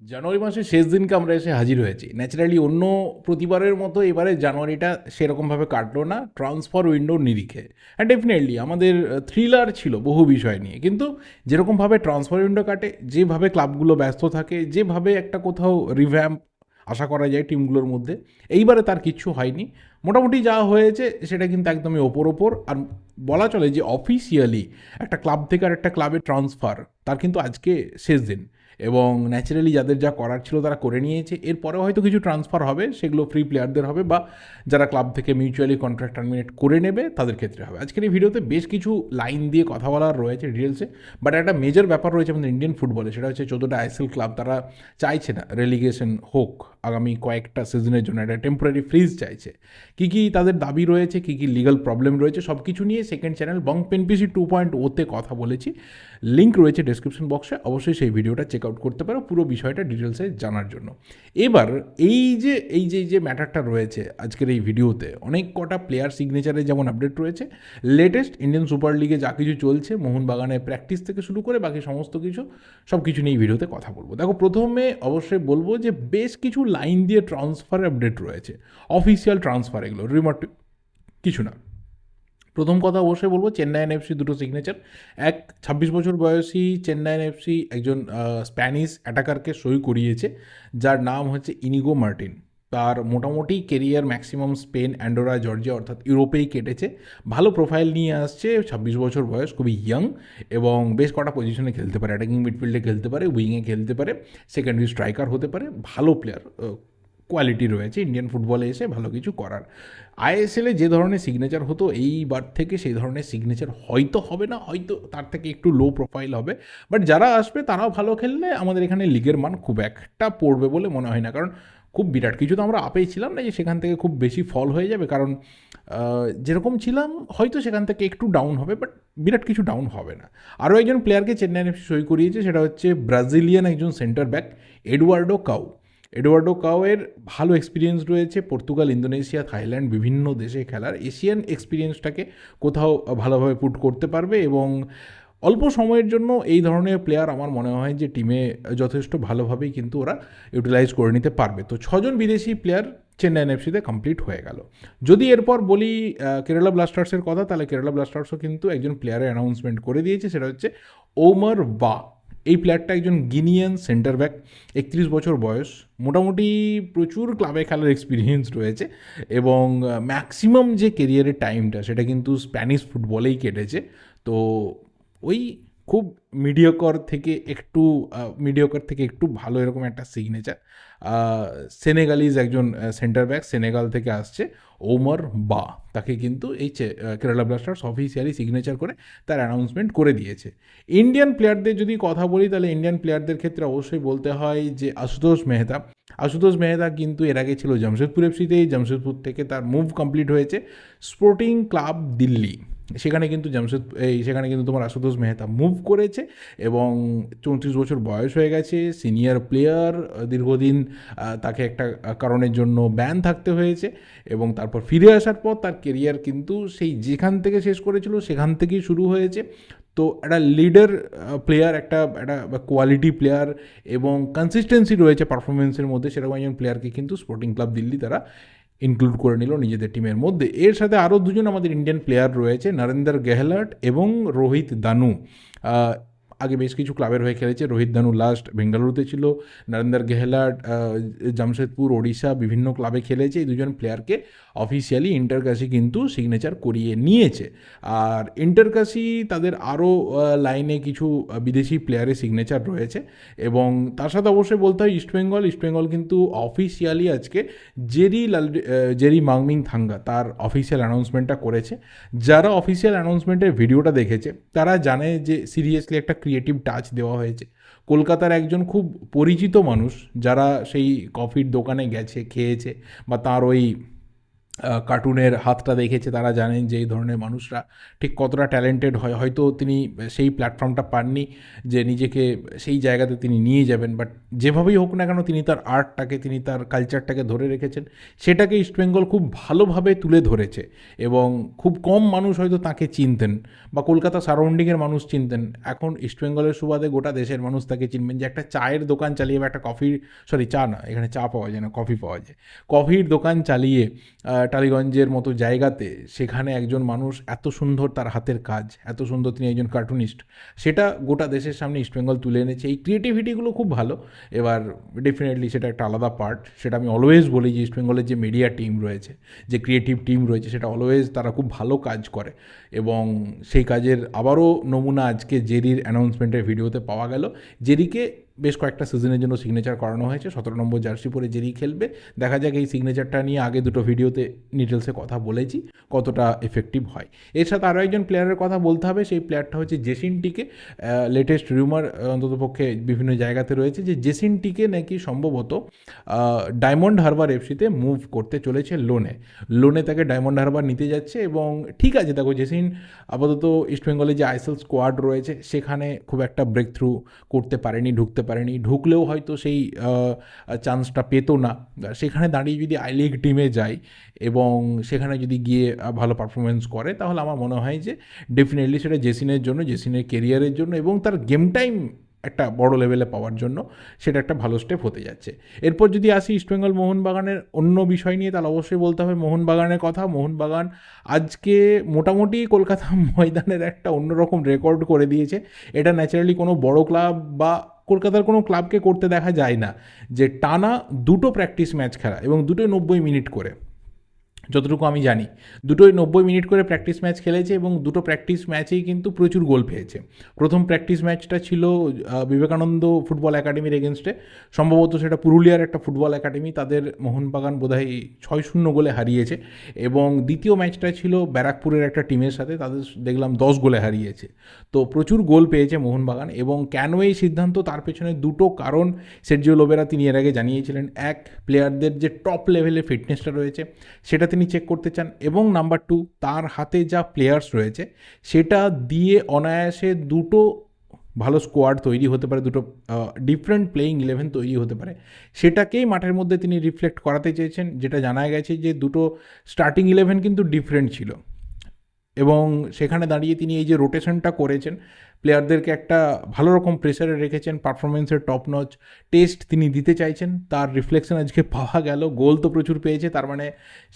জানুয়ারি মাসের শেষ দিনকে আমরা এসে হাজির হয়েছি। ন্যাচারালি অন্য প্রতিবারের মতো এবারে জানুয়ারিটা সেরকমভাবে কাটলো না। ট্রান্সফার উইন্ডোর নিরিখে। হ্যাঁ ডেফিনেটলি আমাদের থ্রিলার ছিল বহু বিষয় নিয়ে। কিন্তু যেরকমভাবে ট্রান্সফার উইন্ডো কাটে, যেভাবে ক্লাবগুলো ব্যস্ত থাকে, যেভাবে একটা কোথাও রিভ্যাম্প আশা করা যায় টিমগুলোর মধ্যে, এইবারে তার কিচ্ছু হয়নি। মোটামুটি যা হয়েছে, সেটা কিন্তু একদমই ওপর ওপর। আর বলা চলে যে অফিসিয়ালি একটা ক্লাব থেকে আর একটা ক্লাবে ট্রান্সফার তার কিন্তু আজকে শেষ দিন। এবং ন্যাচারালি যাদের যা করার ছিল তারা করে নিয়েছে। এরপরে হয়তো কিছু ট্রান্সফার হবে, সেগুলো ফ্রি প্লেয়ারদের হবে বা যারা ক্লাব থেকে মিউচুয়ালি কন্ট্রাক্ট টার্মিনেট করে নেবে, তাদের ক্ষেত্রে হবে। আজকের এই ভিডিওতে বেশ কিছু লাইন দিয়ে কথা বলার রয়েছে ডিটেলসে বাট একটা মেজর ব্যাপার রয়েছে আমাদের ইন্ডিয়ান ফুটবলে সেটা হচ্ছে চোদ্দোটা আইএসএল ক্লাব তারা চাইছে না রেলিগেশন হোক, আগামী কয়েকটা সিজনের জন্য একটা টেম্পোরারি ফ্রিজ চাইছে। কী কী তাদের দাবি রয়েছে, কী কী লিগাল প্রবলেম রয়েছে সব কিছু নিয়ে সেকেন্ড চ্যানেল বং পেনপিসি টু পয়েন্ট ওতে কথা বলেছি। লিঙ্ক রয়েছে ডেসক্রিপশন বক্সে অবশ্যই সেই ভিডিওটা চেক করতে পারো পুরো বিষয়টা ডিটেলসে জানার জন্য। এবার এই যে এই যে যে ম্যাটারটা রয়েছে আজকের এই ভিডিওতে, অনেক কটা প্লেয়ার সিগনেচারে যেমন আপডেট রয়েছে লেটেস্ট ইন্ডিয়ান সুপার লিগে যা কিছু চলছে, মোহনবাগানে প্র্যাকটিস থেকে শুরু করে বাকি সমস্ত কিছু সব কিছু নিয়ে এই ভিডিওতে কথা বলব। দেখো, প্রথমে অবশ্যই বলব যে বেশ কিছু লাইন দিয়ে ট্রান্সফার আপডেট রয়েছে অফিসিয়াল ট্রান্সফার এগুলো রিমোট কিছু না। প্রথম কথা অবশ্যই বলব চেন্নাইন এফসি দুটো সিগনেচার এক, ছাব্বিশ বছর বয়সী চেন্নাইন এফসি একজন স্প্যানিশ অ্যাটাকারকে সই করিয়েছে, যার নাম হচ্ছে ইনিগো মার্টিন। তার মোটামুটি career maximum Spain Andorra, Georgia অর্থাৎ ইউরোপেই কেটেছে। ভালো প্রোফাইল নিয়ে আসছে, ছাব্বিশ বছর বয়স, খুবই ইয়াং এবং বেশ কটা পজিশনে খেলতে পারে। অ্যাটাকিং মিডফিল্ডে খেলতে পারে উইংয়ে খেলতে পারে সেকেন্ডারি স্ট্রাইকার হতে পারে, ভালো প্লেয়ার কোয়ালিটি রয়েছে ইন্ডিয়ান ফুটবলে এসে ভালো কিছু করার। আইএসএলে যে ধরনের সিগনেচার হতো, এইবার থেকে সেই ধরনের সিগনেচার হয়তো হবে না, হয়তো তার থেকে একটু লো প্রোফাইল হবে। বাট যারা আসবে, তারাও ভালো খেললে আমাদের এখানে লিগের মান খুব একটা পড়বে বলে মনে হয় না। কারণ খুব বিরাট কিছু তো আমরা আপেই ছিলাম না যে সেখান থেকে খুব বেশি ফল হয়ে যাবে। কারণ যেরকম ছিলাম, হয়তো সেখান থেকে একটু ডাউন হবে বাট বিরাট কিছু ডাউন হবে না। আরও একজন প্লেয়ারকে চেন্নাই সই করিয়েছে, সেটা হচ্ছে ব্রাজিলিয়ান একজন centre back Eduardo Kau Eduardo কাওয়ের ভালো এক্সপিরিয়েন্স রয়েছে পর্তুগাল, ইন্দোনেশিয়া, থাইল্যান্ড, বিভিন্ন দেশে খেলার। এশিয়ান এক্সপিরিয়েন্সটাকে কোথাও ভালোভাবে পুট করতে পারবে এবং অল্প সময়ের জন্য এই ধরনের প্লেয়ার আমার মনে হয় যে টিমে যথেষ্ট ভালোভাবেই কিন্তু ওরা ইউটিলাইজ করে নিতে পারবে। তো ছজন বিদেশি প্লেয়ার চেন্নাই এফসিতে কমপ্লিট হয়ে গেল। যদি এরপর বলি কেরালা ব্লাস্টার্সের কথা, তাহলে কেরালা ব্লাস্টার্সও কিন্তু একজন প্লেয়ারের অ্যানাউন্সমেন্ট করে দিয়েছে, সেটা হচ্ছে ওমর বা এই প্লেয়ারটা একজন গিনিয়ান সেন্টার ব্যাক একত্রিশ বছর বয়স, মোটামুটি প্রচুর ক্লাবে খেলার এক্সপিরিয়েন্স রয়েছে এবং ম্যাক্সিমাম যে কেরিয়ারের টাইমটা সেটা কিন্তু স্প্যানিশ ফুটবলেই কেটেছে। তো ওই খুব মিডিয়কর থেকে একটু মিডিয়কর থেকে একটু ভালো এরকম একটা সিগনেচার সেনেগালিজ একজন সেন্টার ব্যাক সেনেগাল থেকে আসছে। ওমর বা, তাকে কিন্তু এই কেরালা ব্লাস্টার্স অফিসিয়ালি সিগনেচার করে তার অ্যানাউন্সমেন্ট করে দিয়েছে। ইন্ডিয়ান প্লেয়ারদের যদি কথা বলি, তাহলে ইন্ডিয়ান প্লেয়ারদের ক্ষেত্রে অবশ্যই বলতে হয় যে আশুতোষ মেহতা। আশুতোষ মেহতা কিন্তু এর আগে ছিল জামশেদপুর এফসিতেই জামশেদপুর থেকে তার মুভ কমপ্লিট হয়েছে স্পোর্টিং ক্লাব দিল্লি সেখানে কিন্তু জামশেদ এই, সেখানে কিন্তু তোমার আশুতোষ মেহতা মুভ করেছে এবং চৌত্রিশ বছর বয়স হয়ে গেছে সিনিয়র প্লেয়ার দীর্ঘদিন তাকে একটা কারণের জন্য ব্যান থাকতে হয়েছে এবং তারপর ফিরে আসার পর তার কেরিয়ার কিন্তু সেই যেখান থেকে শেষ করেছিল সেখান থেকেই শুরু হয়েছে। তো একটা লিডার প্লেয়ার একটা একটা কোয়ালিটি প্লেয়ার এবং কনসিস্টেন্সি রয়েছে পারফরমেন্সের মধ্যে, সেরকম একজন প্লেয়ারকে কিন্তু স্পোর্টিং ক্লাব দিল্লি তারা ইনক্লুড করে নিল নিজেদের টিমের মধ্যে। এর সাথে আরও দুজন আমাদের ইন্ডিয়ান প্লেয়ার রয়েছে নরেন্দর গেহলট এবং রোহিত দানু আগে বেশ কিছু ক্লাবের হয়ে খেলেছে। রোহিত দানু লাস্ট বেঙ্গালুরুতে ছিল, নরেন্দর গেহলাট জামশেদপুর, ওড়িশা বিভিন্ন ক্লাবে খেলেছে। এই দুজন প্লেয়ারকে অফিসিয়ালি ইন্টারকাশি কিন্তু সিগনেচার করিয়ে নিয়েছে। আর ইন্টারকাশি তাদের আরও লাইনে কিছু বিদেশি প্লেয়ারের সিগনেচার রয়েছে। এবং তার সাথে অবশ্যই বলতে হয় ইস্টবেঙ্গল ইস্টবেঙ্গল কিন্তু অফিসিয়ালি আজকে জেরি লাল জেরি মাংমিং থাঙ্গা তার অফিসিয়াল অ্যানাউন্সমেন্টটা করেছে। যারা অফিসিয়াল অ্যানাউন্সমেন্টের ভিডিওটা দেখেছে, তারা জানে যে সিরিয়াসলি একটা ক্রিয়েটিভ টাচ দেওয়া হয়েছে। কলকাতার একজন খুব পরিচিত মানুষ যারা সেই কফির দোকানে গেছে, খেয়েছে বা তার ওই কার্টুনের হাতটা দেখেছে, তারা জানেন যে এই ধরনের মানুষরা ঠিক কতটা ট্যালেন্টেড হয়। হয়তো তিনি সেই প্ল্যাটফর্মটা পাননি যে নিজেকে সেই জায়গাতে তিনি নিয়ে যাবেন বাট যেভাবেই হোক না কেন তিনি তার আর্টটাকে তিনি তার কালচারটাকে ধরে রেখেছেন। সেটাকে ইস্টবেঙ্গল খুব ভালোভাবে তুলে ধরেছে এবং খুব কম মানুষ হয়তো তাকে চিনতেন বা কলকাতা সারাউন্ডিংয়ের মানুষ চিনতেন। এখন ইস্টবেঙ্গলের সুবাদে গোটা দেশের মানুষ তাকে চিনবেন যে একটা চায়ের দোকান চালিয়ে বা একটা কফির সরি চা না, এখানে চা পাওয়া যায় না কফি পাওয়া যায়। কফির দোকান চালিয়ে টালিগঞ্জের মতো জায়গাতে সেখানে একজন মানুষ এত সুন্দর তার হাতের কাজ, এত সুন্দর তিনি একজন কার্টুনিস্ট সেটা গোটা দেশের সামনে ইস্টবেঙ্গল তুলে এনেছে। এই ক্রিয়েটিভিটিগুলো খুব ভালো। এবার ডেফিনেটলি সেটা একটা আলাদা পার্ট সেটা আমি অলওয়েজ বলি যে ইস্টবেঙ্গলের যে মিডিয়া টিম রয়েছে, যে ক্রিয়েটিভ টিম রয়েছে, সেটা অলওয়েজ তারা খুব ভালো কাজ করে। এবং সেই কাজের আবারও নমুনা আজকে জেরির অ্যানাউন্সমেন্টের ভিডিওতে পাওয়া গেল। জেরিকে বেশ কয়েকটা সিজনের জন্য সিগনেচার করানো হয়েছে। সতেরো নম্বর জার্সি পরে জেরি খেলবে। দেখা যাক এই সিগনেচারটা নিয়ে আগে দুটো ভিডিওতে ডিটেলসে কথা বলেছি, কতটা এফেক্টিভ হয়। এর সাথে আরও একজন প্লেয়ারের কথা বলতে হবে, সেই প্লেয়ারটা হচ্ছে জেসিনটিকে লেটেস্ট রিউমার অন্ততপক্ষে বিভিন্ন জায়গাতে রয়েছে যে জেসিনটিকে নাকি সম্ভবত ডায়মন্ড হারবার এফসিতে মুভ করতে চলেছে লোনে। লোনে তাকে ডায়মন্ড হারবার নিতে যাচ্ছে এবং ঠিক আছে, দেখো জেসিন আপাতত ইস্টবেঙ্গলে যে আইএসএল স্কোয়াড রয়েছে, সেখানে খুব একটা ব্রেক থ্রু করতে পারেনি, ঢুকতে পারেনি, ঢুকলেও হয়তো সেই চান্সটা পেতো না। সেখানে দাঁড়িয়ে যদি আই লিগ টিমে যায় এবং সেখানে যদি গিয়ে ভালো পারফরমেন্স করে, তাহলে আমার মনে হয় যে ডেফিনেটলি সেটা জেসিনের জন্য, জেসিনের কেরিয়ারের জন্য এবং তার গেম টাইম একটা বড় লেভেলে পাওয়ার জন্য সেটা একটা ভালো স্টেপ হতে যাচ্ছে। এরপর যদি আসি ইস্টবেঙ্গল মোহনবাগানের অন্য বিষয় নিয়ে, তাহলে অবশ্যই বলতে হবে মোহনবাগানের কথা। মোহনবাগান আজকে মোটামুটি কলকাতা ময়দানের একটা অন্যরকম রেকর্ড করে দিয়েছে। এটা ন্যাচারালি কোনো বড় ক্লাব বা কলকাতার কোনো ক্লাবকে করতে দেখা যায় না যে টানা দুটো প্র্যাকটিস ম্যাচ খেলা এবং দুটোই নব্বই মিনিট করে। যতটুকু আমি জানি। দুটোই নব্বই মিনিট করে প্র্যাকটিস ম্যাচ খেলেছে এবং দুটো প্র্যাকটিস ম্যাচেই কিন্তু প্রচুর গোল পেয়েছে। প্রথম প্র্যাকটিস ম্যাচটা ছিল বিবেকানন্দ ফুটবল একাডেমির এগেনস্টে সম্ভবত সেটা পুরুলিয়ার একটা ফুটবল একাডেমি তাদের মোহনবাগান বোধহয় ছয় শূন্য গোলে হারিয়েছে এবং দ্বিতীয় ম্যাচটা ছিল ব্যারাকপুরের একটা টিমের সাথে, তাদের দেখলাম দশ গোলে হারিয়েছে। তো প্রচুর গোল পেয়েছে মোহনবাগান এবং কেন এই সিদ্ধান্ত? তার পেছনে দুটো কারণ সের্জিও লোবেরা তিনি এর আগে জানিয়েছিলেন। এক প্লেয়ারদের যে টপ লেভেলে ফিটনেসটা রয়েছে, সেটা তিনি চেক করতে চান এবং নাম্বার টু তার হাতে যা প্লেয়ার্স রয়েছে, সেটা দিয়ে অনায়াসে দুটো ভালো স্কোয়াড তৈরি হতে পারে, দুটো ডিফারেন্ট প্লেয়িং ইলেভেন তৈরি হতে পারে। সেটাকেই মাঠের মধ্যে তিনি রিফ্লেক্ট করাতে চেয়েছেন, যেটা জানা গেছে যে দুটো স্টার্টিং ইলেভেন কিন্তু ডিফারেন্ট ছিল। এবং সেখানে দাঁড়িয়ে তিনি এই যে রোটেশনটা করেছেন প্লেয়ারদেরকে একটা ভালো রকম প্রেসারে রেখেছেন পারফরমেন্সের টপ নচ টেস্ট তিনি দিতে চাইছেন। তার রিফ্লেকশন আজকে পাওয়া গেল গোল তো প্রচুর পেয়েছে, তার মানে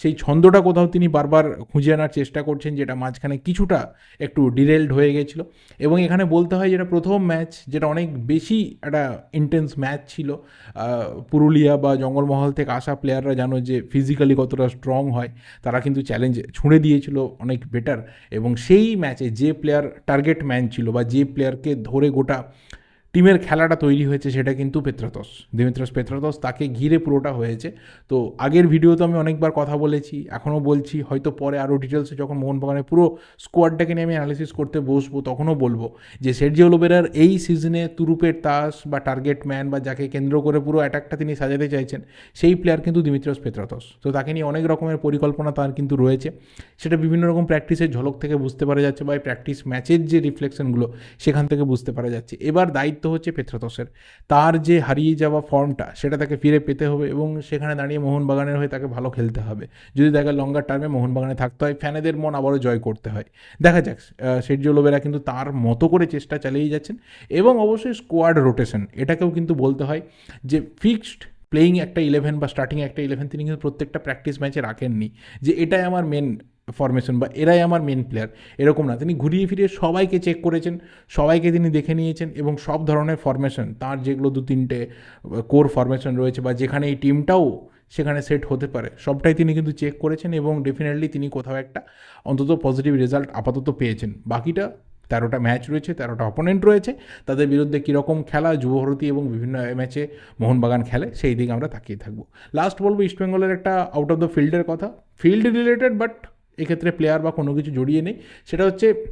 সেই ছন্দটা কোথাও তিনি বারবার খুঁজে আনার চেষ্টা করছেন, যেটা মাঝখানে কিছুটা একটু ডিরেলড হয়ে গেছিল। এবং এখানে বলতে হয় যেটা প্রথম ম্যাচ যেটা অনেক বেশি একটা ইন্টেন্স ম্যাচ ছিল পুরুলিয়া বা জঙ্গলমহল থেকে আসা প্লেয়াররা জানো যে ফিজিক্যালি কতটা স্ট্রং হয়, তারা কিন্তু চ্যালেঞ্জ ছুঁড়ে দিয়েছিল অনেক বেটার এবং সেই ম্যাচে যে প্লেয়ার টার্গেট ম্যান ছিল বা যে প্লেয়ারকে ধরে গোটা টিমের খেলাটা তৈরি হয়েছে সেটা কিন্তু পেত্রাতস দিমিত্রস পেত্রাতস তাকে ঘিরে পুরোটা হয়েছে। তো আগের ভিডিওতে আমি অনেকবার কথা বলেছি, এখনও বলছি, হয়তো পরে আরও ডিটেলসে যখন মোহনবাগানের পুরো স্কোয়াডটাকে নিয়ে আমি অ্যানালিসিস করতে বসবো, তখনও বলব যে সের্জিও লোবেরার এই সিজনে তুরুপের তাস বা টার্গেট ম্যান বা যাকে কেন্দ্র করে পুরো অ্যাটাকটা তিনি সাজাতে চাইছেন, সেই প্লেয়ার কিন্তু দিমিত্রস পেত্রাতস তো তাকে নিয়ে অনেক রকমের পরিকল্পনা তার কিন্তু রয়েছে। সেটা বিভিন্ন রকম প্র্যাকটিসের ঝলক থেকে বুঝতে পারা যাচ্ছে বা এই প্র্যাকটিস ম্যাচের যে রিফ্লেকশনগুলো সেখান থেকে বুঝতে পারা যাচ্ছে। এবার দায়িত্ব হচ্ছে পেত্রাতসের তার যে হারিয়ে যাওয়া ফর্মটা, সেটা তাকে ফিরে পেতে হবে এবং সেখানে দাঁড়িয়ে মোহনবাগানের হয়ে তাকে ভালো খেলতে হবে। যদি দেখা লঙ্গার টার্মে মোহনবাগানে থাকতে হয়, ফ্যানেদের মন আবারও জয় করতে হয়। দেখা যাক সের্জিও লোবেরা কিন্তু তার মতো করে চেষ্টা চালিয়ে যাচ্ছেন এবং অবশ্যই স্কোয়াড রোটেশন এটাকেও কিন্তু বলতে হয় যে ফিক্সড প্লেয়িং একটা ইলেভেন বা স্টার্টিং একটা ইলেভেন তিনি কিন্তু প্রত্যেকটা প্র্যাকটিস ম্যাচে রাখেননি। যে এটাই আমার মেন ফরমেশন বা এরাই আমার মেন প্লেয়ার এরকম না। তিনি ঘুরিয়ে ফিরিয়ে সবাইকে চেক করেছেন, সবাইকে তিনি দেখে নিয়েছেন এবং সব ধরনের ফরমেশন তার যেগুলো দু তিনটে কোর ফরমেশন রয়েছে বা যেখানে এই টিমটাও সেখানে সেট হতে পারে, সবটাই তিনি কিন্তু চেক করেছেন এবং ডেফিনেটলি তিনি কোথাও একটা অন্তত পজিটিভ রেজাল্ট আপাতত পেয়েছেন। বাকিটা তেরোটা ম্যাচ রয়েছে, তেরোটা অপোনেন্ট রয়েছে, তাদের বিরুদ্ধে কীরকম খেলা, যুবভারতী এবং বিভিন্ন ম্যাচে মোহনবাগান খেলে, সেই দিকে আমরা তাকিয়ে থাকব। লাস্ট বলব ইস্টবেঙ্গলের একটা আউট অফ দ্য ফিল্ডের কথা। ফিল্ড রিলেটেড বাট এক্ষেত্রে প্লেয়ার বা কোনো কিছু জড়িয়ে নেই। সেটা হচ্ছে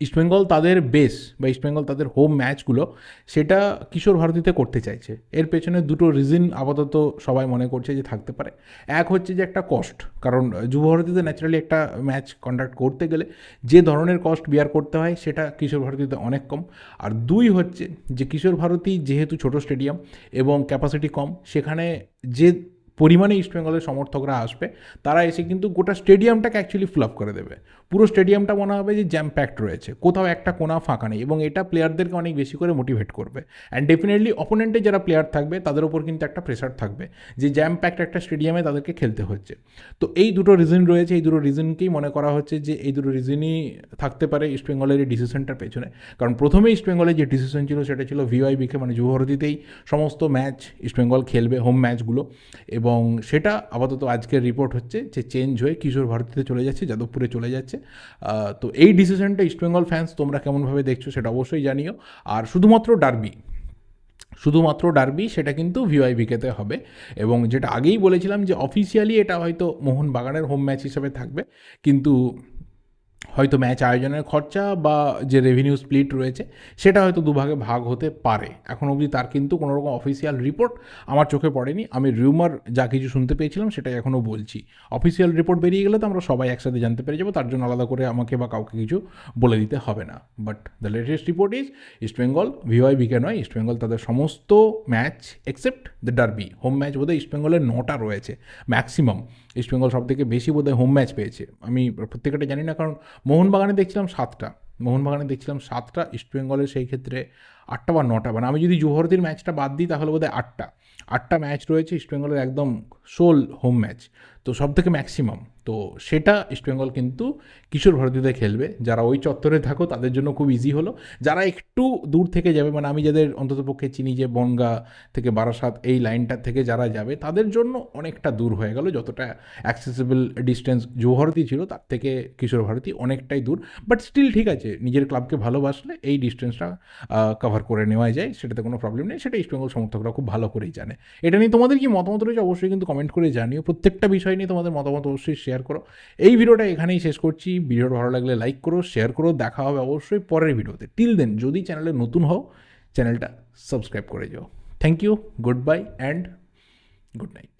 ইস্টবেঙ্গল তাদের বেস বা ইস্টবেঙ্গল তাদের হোম ম্যাচগুলো সেটা কিশোর ভারতীতে করতে চাইছে। এর পেছনে দুটো রিজন আপাতত সবাই মনে করছে যে থাকতে পারে। এক হচ্ছে যে একটা কস্ট কারণ যুব ভারতীতে ন্যাচারালি একটা ম্যাচ কন্ডাক্ট করতে গেলে যে ধরনের কস্ট বিয়ার করতে হয়, সেটা কিশোর ভারতীতে অনেক কম। আর দুই হচ্ছে যে কিশোর ভারতী যেহেতু ছোট স্টেডিয়াম এবং ক্যাপাসিটি কম, সেখানে যে পরিমাণে ইস্টবেঙ্গলের সমর্থকরা আসবে, তারা এসে কিন্তু গোটা স্টেডিয়ামটাকে অ্যাকচুয়ালি ফিল আপ করে দেবে। পুরো স্টেডিয়ামটা মনে হবে যে জ্যাম প্যাক্ট রয়েছে, কোথাও একটা কোনা ফাঁকা নেই এবং এটা প্লেয়ারদেরকে অনেক বেশি করে মোটিভেট করবে। অ্যান্ড ডেফিনেটলি অপোনেন্টে যারা প্লেয়ার থাকবে, তাদের ওপর কিন্তু একটা প্রেশার থাকবে যে জ্যাম প্যাকড একটা স্টেডিয়ামে তাদেরকে খেলতে হচ্ছে। তো এই দুটো রিজন রয়েছে, এই দুটো রিজনকেই মনে করা হচ্ছে যে এই দুটো রিজনই থাকতে পারে ইস্টবেঙ্গলের এই ডিসিশনটার পেছনে। কারণ প্রথমে ইস্টবেঙ্গলের যে ডিসিশন ছিল, সেটা ছিল ভিওআইবিকে মানে যুবভারতীতেই সমস্ত ম্যাচ ইস্টবেঙ্গল খেলবে হোম ম্যাচগুলো এবং সেটা আপাতত আজকের রিপোর্ট হচ্ছে যে চেঞ্জ হয়ে কিশোর ভারতীতে চলে যাচ্ছে, যাদবপুরে চলে যাচ্ছে। তো এই ডিসিশনটা ইস্টবেঙ্গল ফ্যান্স তোমরা কেমনভাবে দেখছ সেটা অবশ্যই জানিও। আর শুধুমাত্র ডার্বি শুধুমাত্র ডার্বি সেটা কিন্তু ভিওআইভিকেতে হবে এবং যেটা আগেই বলেছিলাম যে অফিসিয়ালি এটা হয়তো মোহনবাগানের হোম ম্যাচ হিসেবে থাকবে। কিন্তু হয়তো ম্যাচ আয়োজনের খরচা বা যে রেভিনিউ স্প্লিট রয়েছে, সেটা হয়তো দুভাগে ভাগ হতে পারে। এখন অবধি তার কিন্তু কোনো রকম অফিসিয়াল রিপোর্ট আমার চোখে পড়েনি। আমি রিউমার যা কিছু শুনতে পেয়েছিলাম, সেটাই এখনও বলছি। অফিসিয়াল রিপোর্ট বেরিয়ে গেলে তো আমরা সবাই একসাথে জানতে পেরে যাব, তার জন্য আলাদা করে আমাকে বা কাউকে কিছু বলে দিতে হবে না। But the latest report is East Bengal VY BK নয় ইস্টবেঙ্গল তাদের সমস্ত match except the derby home match বোধহয় ইস্টবেঙ্গলের নটা রয়েছে ম্যাক্সিমাম ইস্টবেঙ্গল সব থেকে বেশি বোধহয় হোম ম্যাচ পেয়েছে। আমি প্রত্যেকটা জানি না, কারণ মোহনবাগানে দেখছিলাম সাতটা। মোহনবাগানে দেখছিলাম সাতটা ইস্টবেঙ্গলের সেই ক্ষেত্রে আটটা বা নটা। মানে আমি যদি জোহরতির ম্যাচটা বাদ দিই তাহলে বোধহয় আটটা। আটটা ম্যাচ রয়েছে ইস্টবেঙ্গলের একদম সোল হোম ম্যাচ। তো সব থেকে ম্যাক্সিমাম তো সেটা ইস্টবেঙ্গল কিন্তু কিশোর ভারতীতে খেলবে। যারা ওই চত্বরে থাকো, তাদের জন্য খুব ইজি হলো। যারা একটু দূর থেকে যাবে মানে আমি যাদের অন্ততপক্ষে চিনি যে বনগা থেকে বারাসাত, এই লাইনটা থেকে যারা যাবে, তাদের জন্য অনেকটা দূর হয়ে গেল। যতটা অ্যাক্সেসিবল ডিস্টেন্স যৌভারতী ছিল, তার থেকে কিশোর ভারতী অনেকটাই দূর। বাট স্টিল ঠিক আছে, নিজের ক্লাবকে ভালোবাসলে এই ডিস্টেন্সটা কভার করে নেওয়া যায়। সেটাতে কোনো প্রবলেম নেই। সেটা ইস্টবেঙ্গল সমর্থকরা খুব ভালো করেই জানে। এটা নিয়ে তোমাদের কি মতামত রয়েছে? অবশ্যই কিন্তু কমেন্ট করে জানিও। প্রত্যেকটা বিষয় নিয়ে তোমাদের মতামত অবশ্যই শেয়ার করো। এই ভিডিওটা এখানেই শেষ করছি। ভিডিওটা ভালো লাগলে লাইক করো শেয়ার করো। দেখা হবে অবশ্যই পরের ভিডিওতে। টিল দেন যদি চ্যানেলে নতুন হও চ্যানেলটা সাবস্ক্রাইব করে যাও। Thank you good bye and good night